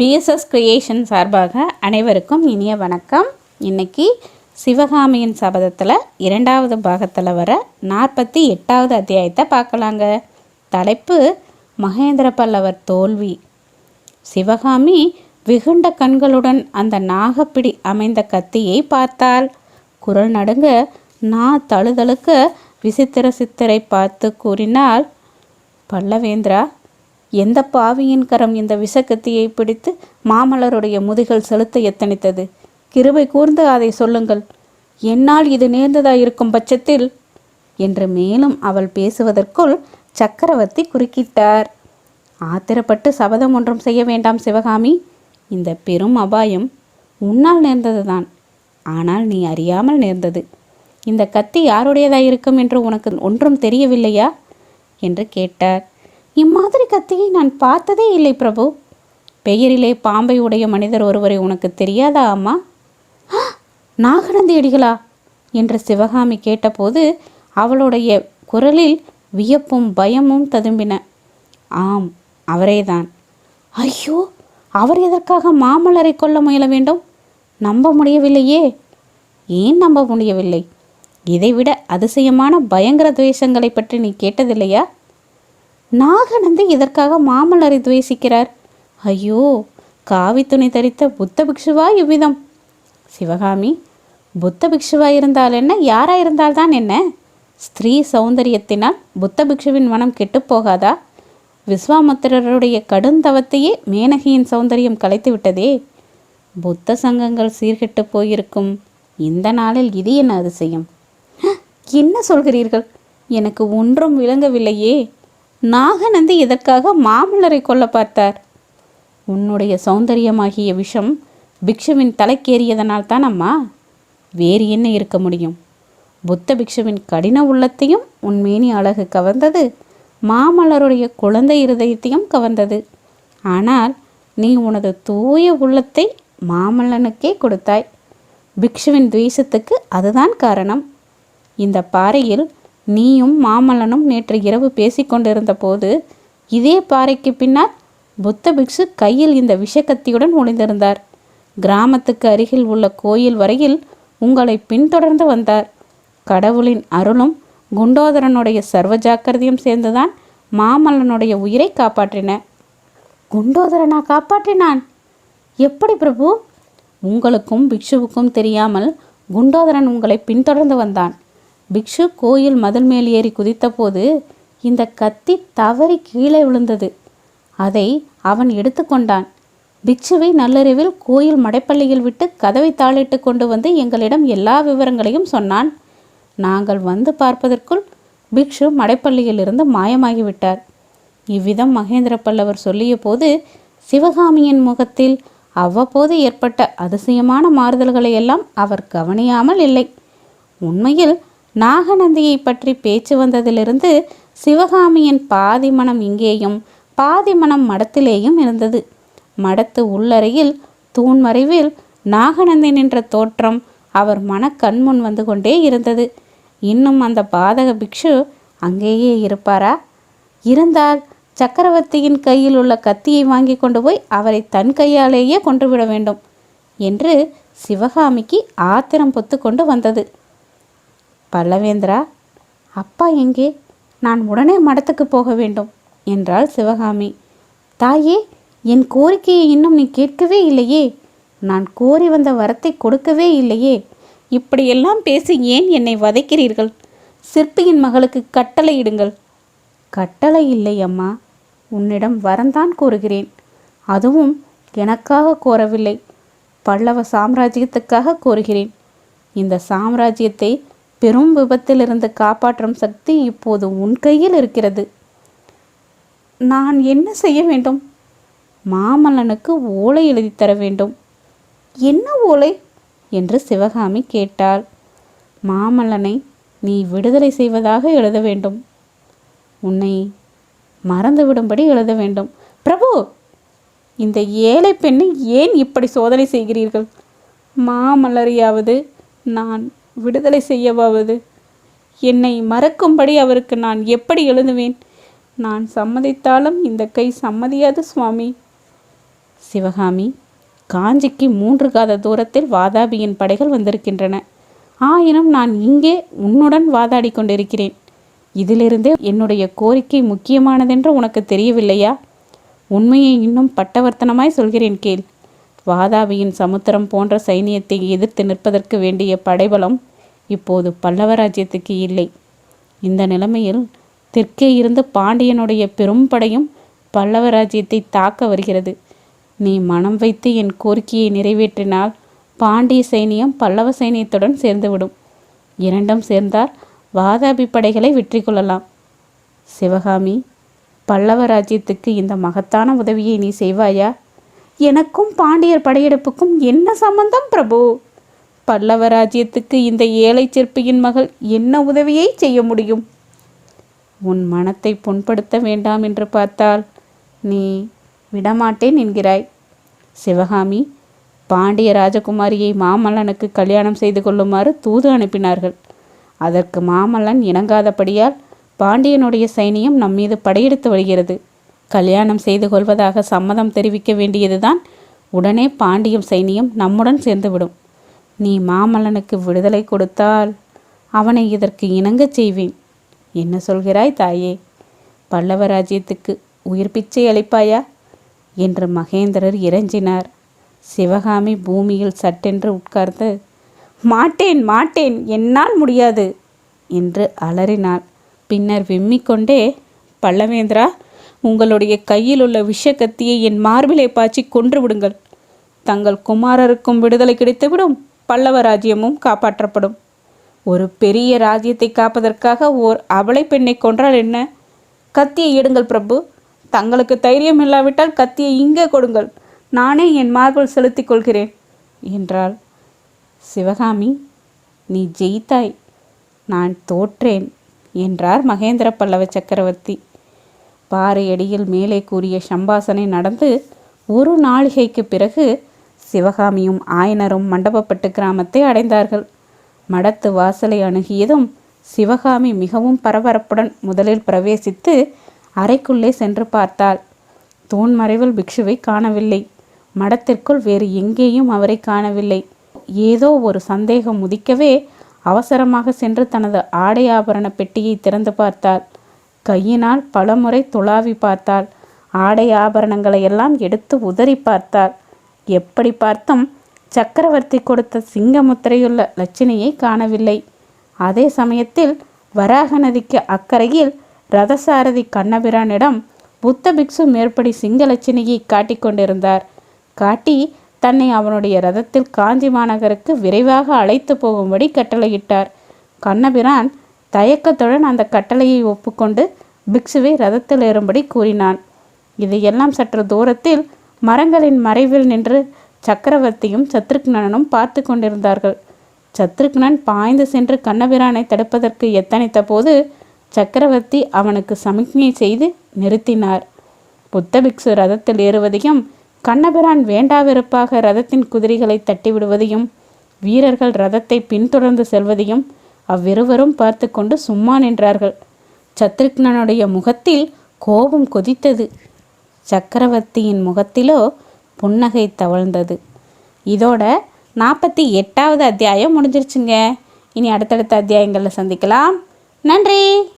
BSS creation சார்பாக அனைவருக்கும் இனிய வணக்கம். இன்னைக்கு சிவகாமியின் சபதத்தில் இரண்டாவது பாகத்தில் வர நாற்பத்தி எட்டாவது அத்தியாயத்தை பார்க்கலாங்க. தலைப்பு மகேந்திர பல்லவர் தோல்வி. சிவகாமி வெகுண்ட கண்களுடன் அந்த நாகப்பிடி அமைந்த கத்தியை பார்த்தாள். குரல் நடுங்க நா தழுதழுக்க விசித்திர சித்தரை பார்த்து கூறினால் பல்லவேந்திரா எந்த பாவியின் கரம் இந்த விஷக்கத்தியை பிடித்து மாமல்லருடைய முதுகில் செலுத்த எத்தனித்தது? கிருபை கூர்ந்து அதை சொல்லுங்கள். என்னால் இது நேர்ந்ததாயிருக்கும் பட்சத்தில் என்று மேலும் அவள் பேசுவதற்குள் சக்கரவர்த்தி குறுக்கிட்டார். ஆத்திரப்பட்டு சபதம் ஒன்றும் செய்ய வேண்டாம் சிவகாமி. இந்த பெரும் அபாயம் உன்னால் நேர்ந்ததுதான். ஆனால் நீ அறியாமல் நேர்ந்தது. இந்த கத்தி யாருடையதாயிருக்கும் என்று உனக்கு ஒன்றும் தெரியவில்லையா? என்று கேட்டார். இம்மாதிரி கத்தியை நான் பார்த்ததே இல்லை பிரபு. பெயரிலே பாம்பை உடைய மனிதர் ஒருவரை உனக்கு தெரியாதா அம்மா? "ஆ, நாகநந்தி அடிகளா என்று சிவகாமி கேட்டபோது அவளுடைய குரலில் வியப்பும் பயமும் ததும்பின. ஆம் அவரேதான். ஐயோ அவர் எதற்காக மாமல்லரை கொல்ல முயல வேண்டும்? நம்ப முடியவில்லையே. ஏன் நம்ப முடியவில்லை? இதைவிட அதிசயமான பயங்கர துவேஷங்களை பற்றி நீ கேட்டதில்லையா? நாகநந்தி இதற்காக மாமல்லரை துவேசிக்கிறார். ஐயோ காவி துணி தரித்த புத்த பிக்ஷுவா இவ்விதம். சிவகாமி புத்த பிக்ஷுவா இருந்தால் என்ன யாரா இருந்தால்தான் என்ன? ஸ்திரீ சௌந்தரியத்தினால் புத்த பிக்ஷுவின் மனம் கெட்டுப் போகாதா? விஸ்வாமுத்திரருடைய கடுந்தவத்தையே மேனகியின் சௌந்தரியம் கலைத்து விட்டதே. புத்த சங்கங்கள் சீர்கெட்டு போயிருக்கும் இந்த நாளில் இது என்ன அதிசயம்? என்ன சொல்கிறீர்கள்? எனக்கு ஒன்றும் விளங்கவில்லையே. நாகநந்தி எதற்காக மாமல்லரை கொல்ல பார்த்தார்? உன்னுடைய சௌந்தரியமாகிய விஷம் பிக்ஷுவின் தலைக்கேறியதனால் தான் அம்மா. வேறு என்ன இருக்க முடியும்? புத்த பிக்ஷுவின் கடின உள்ளத்தையும் உன்மேனி அழகு கவர்ந்தது. மாமல்லருடைய குழந்தை இருதயத்தையும் கவர்ந்தது. ஆனால் நீ உனது தூய உள்ளத்தை மாமல்லனுக்கே கொடுத்தாய். பிக்ஷுவின் துவேஷத்துக்கு அதுதான் காரணம். இந்த பாறையில் நீயும் மாமல்லனும் நேற்று இரவு பேசிக்கொண்டிருந்த போது இதே பாறைக்கு பின்னால் புத்த பிக்ஷு கையில் இந்த விஷக்கத்தியுடன் ஒளிந்திருந்தார். கிராமத்துக்கு அருகில் உள்ள கோயில் வரையில் உங்களை பின்தொடர்ந்து வந்தார். கடவுளின் அருளும் குண்டோதரனுடைய சர்வ ஜாக்கிரதையும் சேர்ந்துதான் மாமல்லனுடைய உயிரை காப்பாற்றின. குண்டோதரனா காப்பாற்றினான்? எப்படி பிரபு? உங்களுக்கும் பிக்ஷுவுக்கும் தெரியாமல் குண்டோதரன் உங்களை பின்தொடர்ந்து வந்தான். பிக்ஷு கோயில் மதில் மேல் ஏறி குதித்தபோது இந்த கத்தி தவறி கீழே விழுந்தது. அதை அவன் எடுத்துக்கொண்டான் பிக்ஷுவை நள்ளிரவில் கோயில் மடைப்பள்ளியில் விட்டு கதவை தாளிட்டு கொண்டு வந்து எங்களிடம் எல்லா விவரங்களையும் சொன்னான். நாங்கள் வந்து பார்ப்பதற்குள் பிக்ஷு மடைப்பள்ளியிலிருந்து மாயமாகிவிட்டார். இவ்விதம் மகேந்திர பல்லவர் சொல்லிய போது சிவகாமியின் முகத்தில் அவ்வப்போது ஏற்பட்ட அதிசயமான மாறுதல்களை எல்லாம் அவர் கவனியாமல் இல்லை. உண்மையில் நாகநந்தியை பற்றி பேச்சு வந்ததிலிருந்து சிவகாமியின் பாதி மனம் இங்கேயும் பாதி மனம் மடத்திலேயும் இருந்தது. மடத்து உள்ளறையில் தூண்மறைவில் நாகநந்தி நின்ற தோற்றம் அவர் மன முன் வந்து கொண்டே இருந்தது. இன்னும் அந்த பாதக பிக்ஷு அங்கேயே இருப்பாரா? இருந்தால் சக்கரவர்த்தியின் கையில் உள்ள கத்தியை வாங்கி கொண்டு போய் அவரை தன் கையாலேயே கொன்றுவிட வேண்டும் என்று சிவகாமிக்கு ஆத்திரம் பொத்து கொண்டு வந்தது. பல்லவேந்திரா அப்பா எங்கே? நான் உடனே மடத்துக்கு போக வேண்டும் என்றாள் சிவகாமி. தாயே என் கோரிக்கையை இன்னும் நீ கேட்கவே இல்லையே. நான் கோரி வந்த வரத்தை கொடுக்கவே இல்லையே. இப்படியெல்லாம் பேசி ஏன் என்னை வதைக்கிறீர்கள்? சிற்பியின் மகளுக்கு கட்டளையிடுங்கள் கட்டளை இல்லை அம்மா. உன்னிடம் வரந்தான் கோருகிறேன். அதுவும் எனக்காக கோரவில்லை. பல்லவ சாம்ராஜ்யத்துக்காக கோருகிறேன். இந்த சாம்ராஜ்யத்தை பெரும் விபத்திலிருந்து காப்பாற்றும் சக்தி இப்போது உன் கையில் இருக்கிறது. நான் என்ன செய்ய வேண்டும்? மாமல்லனுக்கு ஓலை எழுதி தர வேண்டும். என்ன ஓலை? என்று சிவகாமி கேட்டாள். மாமல்லனை நீ விடுதலை செய்வதாக எழுத வேண்டும். உன்னை மறந்துவிடும்படி எழுத வேண்டும். பிரபு! இந்த ஏழை பெண்ணை ஏன் இப்படி சோதனை செய்கிறீர்கள்? மாமல்லரையாவது நான் விடுதலை செய்யவாவது. என்னை மறக்கும்படி அவருக்கு நான் எப்படி எழுதுவேன்? நான் சம்மதித்தாலும் இந்த கை சம்மதியாது சுவாமி. சிவகாமி காஞ்சிக்கு மூன்று காத தூரத்தில் வாதாபியின் படைகள் வந்திருக்கின்றன. ஆயினும் நான் இங்கே உன்னுடன் வாதாடி கொண்டிருக்கிறேன். இதிலிருந்தே என்னுடைய கோரிக்கை முக்கியமானதென்று உனக்கு தெரியவில்லையா? உண்மையை இன்னும் பட்டவர்த்தனமாய் சொல்கிறேன் கேள். வாதாபியின் சமுத்திரம் போன்ற சைனியத்தை எதிர்த்து நிற்பதற்கு வேண்டிய படைபலம் இப்போது பல்லவ ராஜ்யத்துக்கு இல்லை. இந்த நிலைமையில் தெற்கே இருந்து பாண்டியனுடைய பெரும் படையும் பல்லவ ராஜ்யத்தை தாக்க வருகிறது. நீ மனம் வைத்து என் கோரிக்கையை நிறைவேற்றினால் பாண்டிய சைனியம் பல்லவ சைனியத்துடன் சேர்ந்துவிடும். இரண்டும் சேர்ந்தால் வாதாபி படைகளை வெற்றி கொள்ளலாம். சிவகாமி பல்லவ ராஜ்யத்துக்கு இந்த மகத்தான உதவியை நீ செய்வாயா? எனக்கும் பாண்டியர் படையெடுப்புக்கும் என்ன சம்பந்தம் பிரபு? பல்லவ ராஜ்யத்துக்கு இந்த ஏழை சிற்பியின் மகள் என்ன உதவியை செய்ய முடியும்? உன் மனத்தை புண்படுத்த வேண்டாம் என்று பார்த்தால் நீ விடமாட்டேன் என்கிறாய். சிவகாமி பாண்டிய ராஜகுமாரியை மாமல்லனுக்கு கல்யாணம் செய்து கொள்ளுமாறு தூது அனுப்பினார்கள். அதற்கு மாமல்லன் இணங்காதபடியால் பாண்டியனுடைய சைனியம் நம்மீது படையெடுத்து வருகிறது. கல்யாணம் செய்து கொள்வதாக சம்மதம் தெரிவிக்க வேண்டியதுதான் உடனே பாண்டியம் சைனியம் நம்முடன் சேர்ந்துவிடும். நீ மாமல்லனுக்கு விடுதலை கொடுத்தால் அவனை இதற்கு இணங்கச் செய்வேன். என்ன சொல்கிறாய் தாயே? பல்லவ ராஜ்யத்துக்கு உயிர் பிச்சை அளிப்பாயா? என்று மகேந்திரர் இறைஞ்சினார் சிவகாமி பூமியில் சட்டென்று உட்கார்ந்து மாட்டேன் மாட்டேன் என்னால் முடியாது என்று அலறினாள். பின்னர் விம்மிக்கொண்டே பல்லவேந்திரா உங்களுடைய கையில் உள்ள விஷக்கத்தியை என் மார்பிலை பாய்ச்சி கொன்று விடுங்கள். தங்கள் குமாரருக்கும் விடுதலை கிடைத்துவிடும். பல்லவ ராஜ்யமும் காப்பாற்றப்படும். ஒரு பெரிய ராஜ்யத்தை காப்பதற்காக ஓர் அவளை பெண்ணை கொன்றால் என்ன? கத்தியை எடுங்கள் பிரபு. தங்களுக்கு தைரியம் இல்லாவிட்டால் கத்தியை இங்கே கொடுங்கள். நானே என் மார்பில் செலுத்திக் கொள்கிறேன் என்றாள். சிவகாமி நீ ஜெயித்தாய். நான் தோற்றேன் என்றார் மகேந்திர பல்லவ சக்கரவர்த்தி. பாறை அடியில் மேலே கூறிய சம்பாசனை நடந்து ஒரு நாளிகைக்கு பிறகு சிவகாமியும் ஆயனரும் மண்டபப்பட்டு கிராமத்தை அடைந்தார்கள். மடத்து வாசலை அணுகியதும் சிவகாமி மிகவும் பரபரப்புடன் முதலில் பிரவேசித்து அறைக்குள்ளே சென்று பார்த்தாள். தூண் மறைவில் பிக்ஷுவை காணவில்லை. மடத்திற்குள் வேறு எங்கேயும் அவரை காணவில்லை. ஏதோ ஒரு சந்தேகம் உதிக்கவே அவசரமாக சென்று தனது ஆடை ஆபரண பெட்டியை திறந்து பார்த்தாள். கையினால் பலமுறை துளாவி பார்த்தாள். ஆடை ஆபரணங்களை எல்லாம் எடுத்து உதறி பார்த்தாள். எப்படி பார்த்தும் சக்கரவர்த்தி கொடுத்த சிங்க முத்திரையுள்ள காணவில்லை. அதே சமயத்தில் வராக நதிக்கு அக்கறையில் ரதசாரதி கண்ணபிரானிடம் புத்த பிக்ஷு மேற்படி சிங்கலட்சணியை காட்டிக்கொண்டிருந்தார் காட்டி தன்னை அவனுடைய ரதத்தில் காஞ்சி மாநகருக்கு விரைவாக அழைத்து போகும்படி கட்டளையிட்டார். கண்ணபிரான் தயக்கத்துடன் அந்த கட்டளையை ஒப்புக்கொண்டு பிக்ஷுவை ரதத்தில் ஏறும்படி கூறினான். இதையெல்லாம் சற்று தூரத்தில் மரங்களின் மறைவில் நின்று சக்கரவர்த்தியும் சத்ருக்னனும் பார்த்து கொண்டிருந்தார்கள். சத்ருக்னன் பாய்ந்து சென்று கண்ணபிரானை தடுப்பதற்கு எத்தனைத்த போது சக்கரவர்த்தி அவனுக்கு சமிக்ஞை செய்து நிறுத்தினார். புத்த பிக்ஷு ரதத்தில் ஏறுவதையும் கண்ணபிரான் வேண்டாவிருப்பாக ரதத்தின் குதிரைகளை தட்டிவிடுவதையும் வீரர்கள் ரதத்தை பின்தொடர்ந்து செல்வதையும் அவ்விருவரும் பார்த்து கொண்டு சும்மா நின்றார்கள். சத்ருக்னனுடைய முகத்தில் கோபம் கொதித்தது. சக்கரவர்த்தியின் முகத்திலோ புன்னகை தவழ்ந்தது. இதோட நாற்பத்தி எட்டாவது அத்தியாயம் முடிஞ்சிருச்சுங்க. இனி அடுத்தடுத்த அத்தியாயங்களில் சந்திக்கலாம். நன்றி!